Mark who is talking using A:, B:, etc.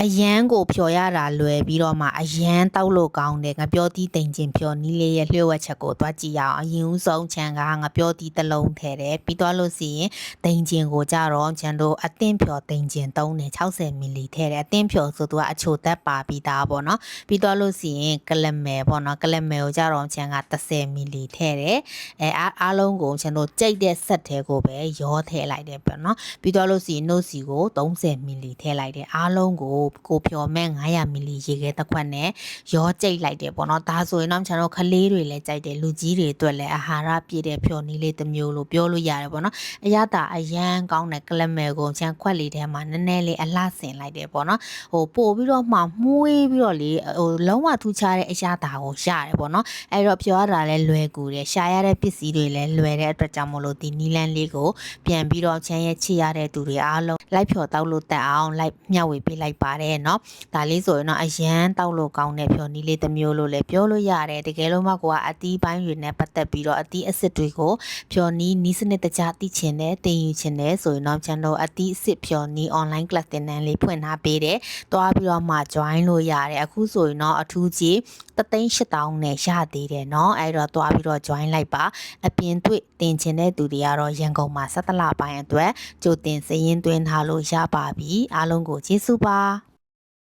A: အရန်ကိုဖြော်ရတာလွယ်ပြီးတော့မှအရန်တောက်လို့ကောင်းတယ်ငါပြောတီးတိမ်ကျင်ဖြော်နီးလေးရဲ့လျှို့ဝှက်ချက်ကိုသွားကြည့်ရအောင်အရင်ဦးဆုံးချန်ကငါပြောတီးတစ်လုံးထည့်တယ်ပြီးသွားလို့စီရင်တိမ်ကျင်ကိုကြတော့ချန်တို့အသင့်ဖြော်တိမ်ကျင်သုံးတယ်60မီလီထည့်တယ်အသင့်ဖြော်ဆိုသူကအချိုသက်ပါပြီးသားပေါ့နော်ပြီးသွားလို့စီရင်ကလမယ်ပေါ့နော်ကလမယ်ကိုကြတော့ချန်က30မီလီထည့်တယ်အဲအားအားလုံးကိုချန်တို့ကြိတ်တဲ့ဆက်ထဲကိုပဲရောထည့်လိုက်တယ်ပေါ့နော်ပြီးသွားလို့စီရင်နှုတ်စီကို30မီလီထည့်လိုက်တယ်အားလုံးကိုကိုဖြော်မဲ့900မီလီရေခဲတစ်ခွက်နဲ့ရောကြိတ်လိုက်တယ်ပေါ့နော်ဒါဆိုရင်တော့ကျွန်တော်ခလေးတွေလည်းကြိုက်တယ်လူကြီးတွေအတွက်လည်းအာဟာရပြည့်တဲ့ဖြော်နည်းလေးတစ်မျိုးလို့ပြောလို့ရတယ်ပေါ့နော်အရသာအရန်ကောင်းတဲ့ကလမယ်ကိုချန်ခွက်လေးထဲမှာနည်းနည်းလေးအလှဆင်လိုက်တယ်ပေါ့နော်ဟိုပို့ပြီးတော့မှမှုေးပြီးတော့လေဟိုလုံးဝထူးခြားတဲ့အရသာကိုရတယ်ပေါ့နော်အဲ့တော့ပြောရတာလည်းလွယ်ကူတယ်ရှာရတဲ့ပစ္စည်းတွေလည်းလွယ်တဲ့အတွက်ကြောင့်မလို့ဒီနီလန်းလေးကိုပြန်ပြီးတော့ချန်ရဲ့ချစ်ရတဲ့သူတွေအားလုံးလိုက်ဖြော်တောက်လို့တက်အောင်လိုက်မျှဝေပေးလိုက်ပါတယ်เนาะ ဒါလေးဆိုရင်တော့အရန်တောက်လို့ကောင်းတဲ့ဖြော်နီးလေးတစ်မျိုးလို့လည်းပြောလို့ရတယ်တကယ်လို့မှကိုကအသီးပိုင်းတွေနဲ့ပတ်သက်ပြီးတော့အသီးအစ်စ်တွေကိုဖြော်နီးနီးစနစ်တကျသိချင်တယ်တင်ယူချင်တယ်ဆိုရင်တော့ကျွန်တော်အသီးအစ်စ်ဖြော်နီး online class သင်တန်းလေးဖွင့်ထားပေးတယ်တွားပြီးတော့မှ join လို့ရတယ်အခုဆိုရင်တော့အထူးကြီး38000နဲ့ရသေးတယ်เนาะအဲ့တော့တွားပြီးတော့ join လိုက်ပါအပြင်တွေ့တင်ချင်တဲ့သူတွေကတော့ရန်ကုန်မှာ17လပိုင်းအတွက်ကြိုတင်စည်ရင်းသွင်းထားလို့ရပါပြီအားလုံးကိုကျေးဇူးပါ